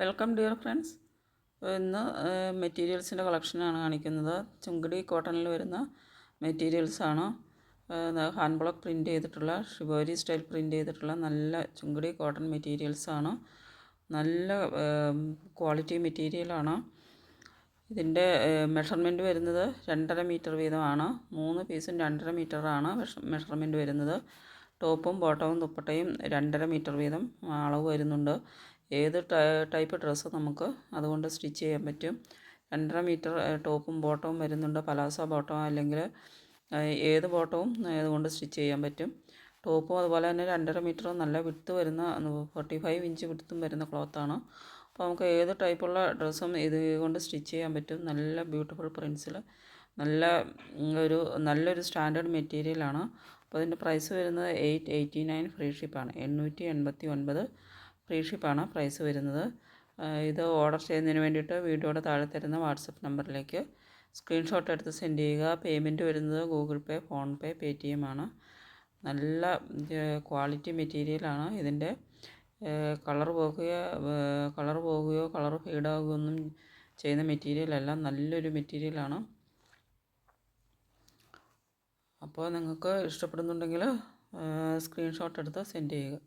Welcome dear friends. ഇന്ന് മെറ്റീരിയൽസിന്റെ കളക്ഷനാണ് കാണിക്കുന്നത്. ചുങ്കടി കോട്ടണിൽ വരുന്ന മെറ്റീരിയൽസാണ്. ഹാൻഡ് ബ്ലോക്ക് പ്രിന്റ് ചെയ്തിട്ടുള്ള ഷിബോരി സ്റ്റൈൽ പ്രിന്റ് ചെയ്തിട്ടുള്ള നല്ല ചുങ്കടി കോട്ടൺ മെറ്റീരിയൽസാണ്. നല്ല ക്വാളിറ്റി മെറ്റീരിയലാണ്. ഇതിന്റെ മെഷർമെന്റ് വരുന്നത് രണ്ടര മീറ്റർ വീതമാണ്. മൂന്ന് പീസും രണ്ടര മീറ്ററാണ് മെഷർമെന്റ് വരുന്നത്. ടോപ്പും ബോട്ടവും ദുപ്പട്ടയും രണ്ടര മീറ്റർ വീതം അളവ് വരുന്നുണ്ട്. ഏത് ടൈപ്പ് ഡ്രസ്സ് നമുക്ക് അതുകൊണ്ട് സ്റ്റിച്ച് ചെയ്യാൻ പറ്റും. രണ്ടര മീറ്റർ ടോപ്പും ബോട്ടവും വരുന്നുണ്ട്. പലാസോ ബോട്ടം അല്ലെങ്കിൽ ഏത് ബോട്ടവും അതുകൊണ്ട് സ്റ്റിച്ച് ചെയ്യാൻ പറ്റും. ടോപ്പും അതുപോലെ തന്നെ രണ്ടര മീറ്റർ നല്ല വിടുത്ത് വരുന്ന ഫോർട്ടി ഫൈവ് ഇഞ്ച് വിടുത്തും വരുന്ന ക്ലോത്താണ് അപ്പോൾ നമുക്ക് ഏത് ടൈപ്പുള്ള ഡ്രസ്സും ഇത് കൊണ്ട് സ്റ്റിച്ച് ചെയ്യാൻ പറ്റും. നല്ല ബ്യൂട്ടിഫുൾ പ്രിൻസിൽ നല്ല ഒരു നല്ലൊരു സ്റ്റാൻഡേർഡ് മെറ്റീരിയലാണ് അപ്പോൾ അതിന്റെ പ്രൈസ് വരുന്നത് എയ്റ്റ് എയ്റ്റി നയൻ ഫ്രീ ഷിപ്പാണ്. എണ്ണൂറ്റി എൺപത്തി ഒൻപത് ഫ്രീ ഷിപ്പാണ് പ്രൈസ് വരുന്നത്. ഇത് ഓർഡർ ചെയ്യുന്നതിന് വേണ്ടിയിട്ട് വീഡിയോയുടെ താഴെ തരുന്ന വാട്സപ്പ് നമ്പറിലേക്ക് സ്ക്രീൻഷോട്ട് എടുത്ത് സെൻഡ് ചെയ്യുക. പേയ്മെന്റ് വരുന്നത് Google Pay PhonePe Paytm ആണ്. നല്ല ക്വാളിറ്റി മെറ്റീരിയലാണ് ഇതിന്റെ കളർ പോകുകയോ കളർ പോകുകയോ കളർ ഫീഡാകുകയൊന്നും ചെയ്യുന്ന മെറ്റീരിയലല്ല നല്ലൊരു മെറ്റീരിയലാണ് അപ്പോൾ നിങ്ങൾക്ക് ഇഷ്ടപ്പെടുന്നുണ്ടെങ്കിൽ സ്ക്രീൻഷോട്ട് എടുത്ത് സെൻഡ് ചെയ്യുക.